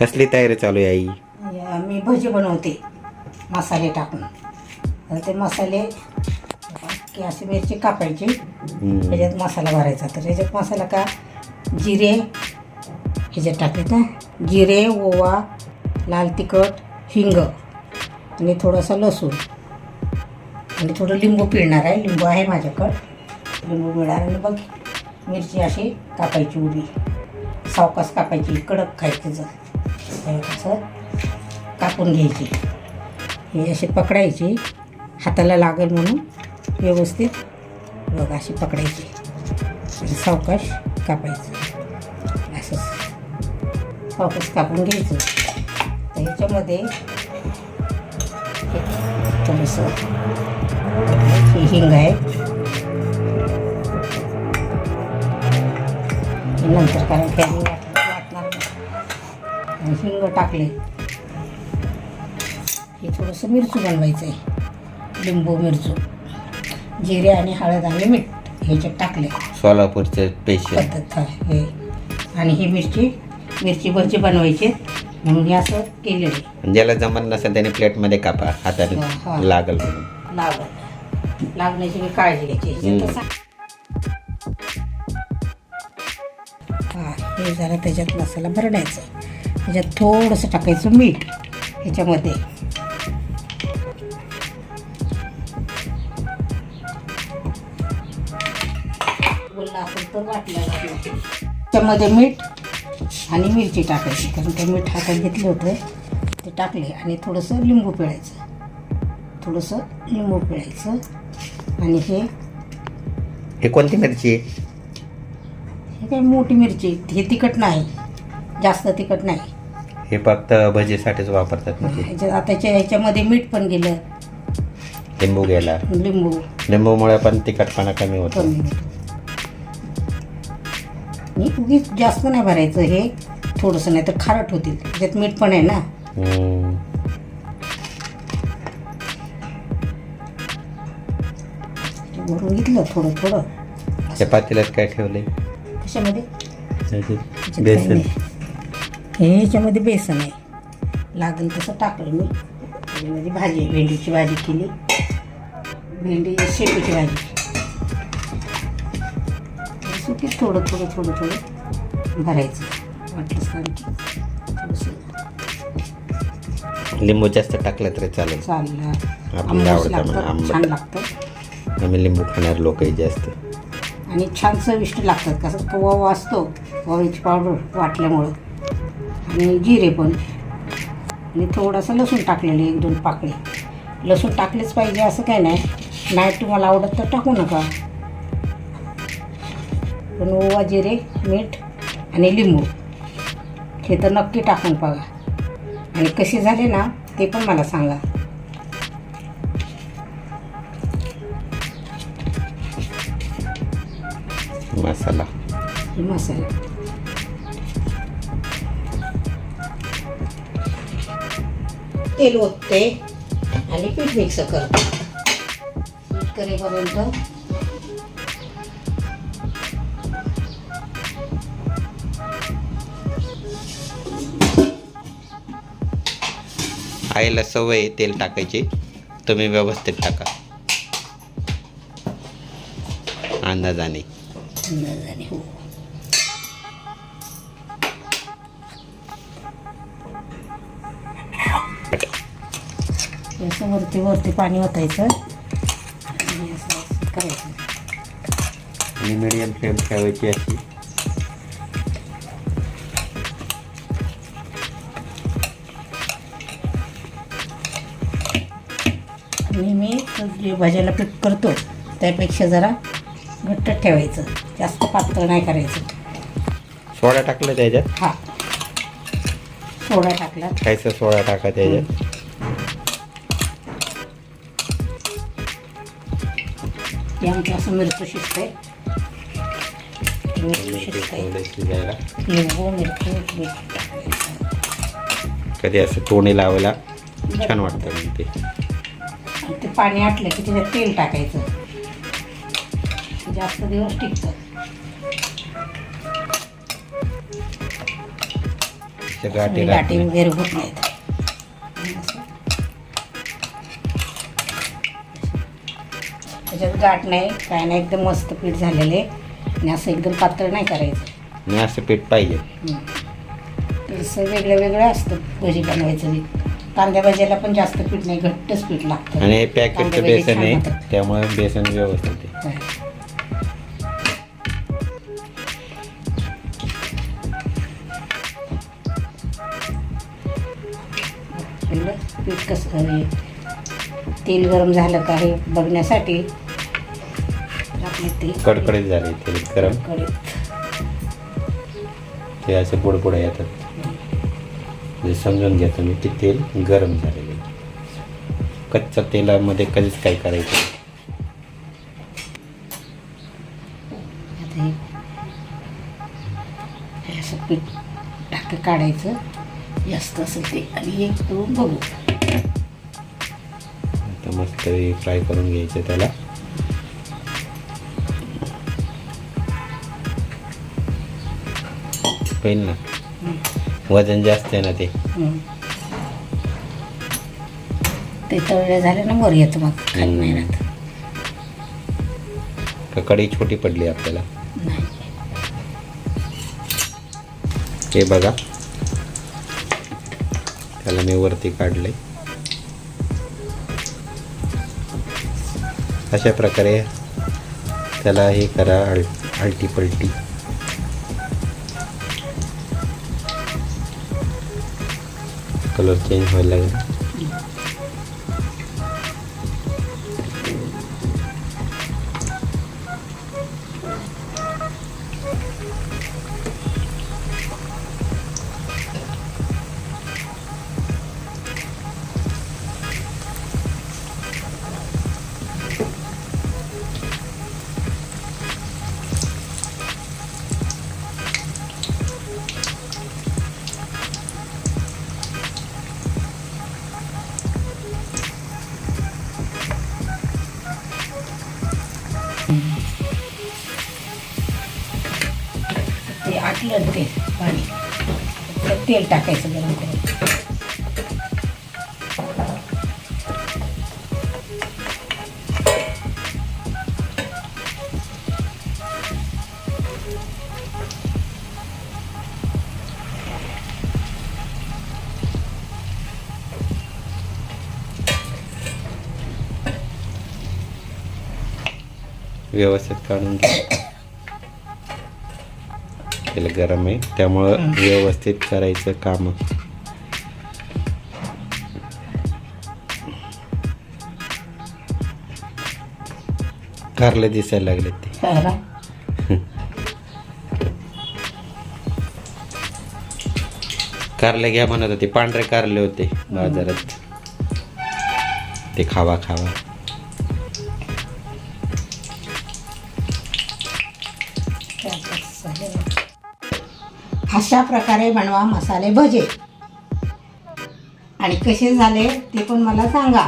कसली तयारी चालू आहे आई? मी भजी बनवते मसाले टाकून. तर ते मसाले की अशी मिरची कापायची. त्याच्यात मसाला भरायचा. तर त्याच्यात मसाला का? जिरे ह्याच्यात टाकले ना जिरे ओवा लाल तिखट हिंग आणि थोडासा लसूण. आणि थोडं लिंबू पिळणार आहे. लिंबू आहे माझ्याकडं. लिंबू पिळणार आणि बघ मिरची अशी कापायची उभी. सावकाश कापायची कडक खायची जर. असं कापून घ्यायची. ही अशी पकडायची हाताला लागेल म्हणून व्यवस्थित बघ अशी पकडायची. सावकाश कापायचं. असं सावकाश कापून घ्यायचं. तर ह्याच्यामध्ये ही थोडंसं हिंग आहे. नंतर कारण की हिंग टाकले. हे थोडंसं मिरचू बनवायचं आहे लिंबू मिरचू जिरे आणि हळद आणि मीठ ह्याच्यात टाकले. सोलापूरचे स्पेशल पद्धत आहे आणि ही मिरची मिरची भजी बनवायची. म्हणून हे असं केलेलं आहे. ज्याला जमत नसेल त्याने प्लेटमध्ये कापा. हा, हा. हाताने लागल म्हणून. लागल. लागण्याची मी काळजी घ्यायची. ह्याच्यात हम्म. तसा- हा हे जरा त्याच्यात मसाला भरण्याचं. त्याच्यात थोडंसं टाकायचं मीठ ह्याच्यामध्ये. त्याच्यामध्ये मीठ आणि मिरची टाकायची कारण ते मीठ हातात घेतलं होतं ते टाकले आणि थोडंसं लिंबू पिळायचं. थोडंसं लिंबू पिळायचं आणि हे हे कोणती मिरची? आहे हे काय मोठी मिरची? हे तिखट नाही. जास्त तिखट नाही. हे फक्त भजीसाठीच वापरतात ह्याच्या आता त्याच्या ह्याच्यामध्ये मीठ पण गेलं. लिंबू गेला. लिंबू. लिंबूमुळे पण तिखटपणा कमी होतो. कमी होतं. आणि उगीच जास्त नाही भरायचं हे. थोडंसं नाही तर खारट होतील. त्याच्यात मीठ पण आहे ना. हम्म. भरून घेतलं थोडं थोडं. चपातीलाच काय ठेवले त्याच्यात काही बेसन. नाही. हे ह्याच्यामध्ये बेसन आहे. लागेल तसं टाकलं मी. त्याच्यामध्ये भाजी. भेंडीची भाजी केली. भेंडी शेपूची भाजी. सुकी थोडं थोडं थोडं थोडं भरायचं. वाटलंच आणखी. थोडंसं. लिंबू जास्त टाकलं तरी चालेल. चाललं आपल्याला आवडतं. छान लागतं. आम्ही लिंबू खाणार लोकही जास्त. आणि छान चविष्ट लागतात कसं ओवा वाचतो ओव्याची पावडर वाटल्यामुळं. आणि जिरे पण. आणि थोडंसं लसूण टाकलेलं एक दोन पाकळी. लसूण टाकलेच पाहिजे असं काय नाही. नाही तुम्हाला आवडत तर टाकू नका. पण ओवा जिरे मीठ आणि लिंबू हे तर नक्की टाकून बघा. आणि कसे झाले ना ते पण मला सांगा. मसाला. मसाला. तेल ओतते आणि पीठ मिक्स करते. पीठ करेपर्यंत आईला सवय तेल टाकायची. तुम्ही व्यवस्थित टाका. अंदाजाने. अंदाजाने हो. असं वरती वरती पाणी ओतायचं. आणि असं असं करायचं. आणि मिडियम फ्लेम ठेवायची अशी. आणि मी जे भाज्याला पीठ करतो त्यापेक्षा जरा घट्ट ठेवायचं. जास्त पातळ नाही करायचं. सोडा टाकलं त्याच्यात? हा. सोडा टाकला. खायचं सोडा टाका त्याच्यात? ते आमचं असं मिरचं शिजतंय मिरचं शिजायला. लिंबू. कधी असं तोंडी लावायला छान वाटतं ते पाणी आटलं की त्याच्यात तेल टाकायचं जास्त दिवस टिकतं गाठी. वगैरे होत नाहीत त्याच्यात गाठ नाही काय नाही एकदम मस्त पीठ झालेले आणि असं एकदम पातळ नाही करायचं. आणि असं पीठ पाहिजे. तसं वेगळं वेगळं असतं भजी बनवायचं बी. कांद्या भाजीला पण जास्त पीठ नाही घट्टच पीठ लागतं. आणि हे पॅकेटचं कांदे भजी बेसन छान आहे. त्यामुळे बेसन व्यवस्थित आहे. पीठ कसं हे? तेल गरम झालं का हे बघण्यासाठी आपले ते कडकडीत झाले तेल गरम. कडकडीत. ते असे बुडबुडे येतात. जे समजून घ्या तुम्ही की तेल गरम झालेले आहे. कच्च्या तेलामध्ये कधीच काय करायचं असं पीठ टाक काढायचं. जास्त असेल ते. आणि एक करून बघू. आता मस्त फ्राय करून घ्यायचं त्याला. होईल ना? वजन जास्त आहे ना ते. ते तळले झाले ना वर येतं मग खाली नाही. राहत का कढई छोटी पडली आपल्याला? नाही. हे बघा. त्याला मी वरती काढले अशा प्रकारे त्याला हे करा आल आलटी पलटी कलर चेंज व्हायला लागला. टाकलं ते पाणी. तेल टाकायचं गरम करून. व्यवस्थित काढून घ्या तेल गरम आहे. त्यामुळं व्यवस्थित करायचं काम. कारले दिसायला लागले ते? कारले घ्या म्हणत होते. पांढरे कारले होते बाजारात. ते खावा खावा. अशा प्रकारे बनवा मसाले भजे. आणि कसे झाले ते पण मला सांगा.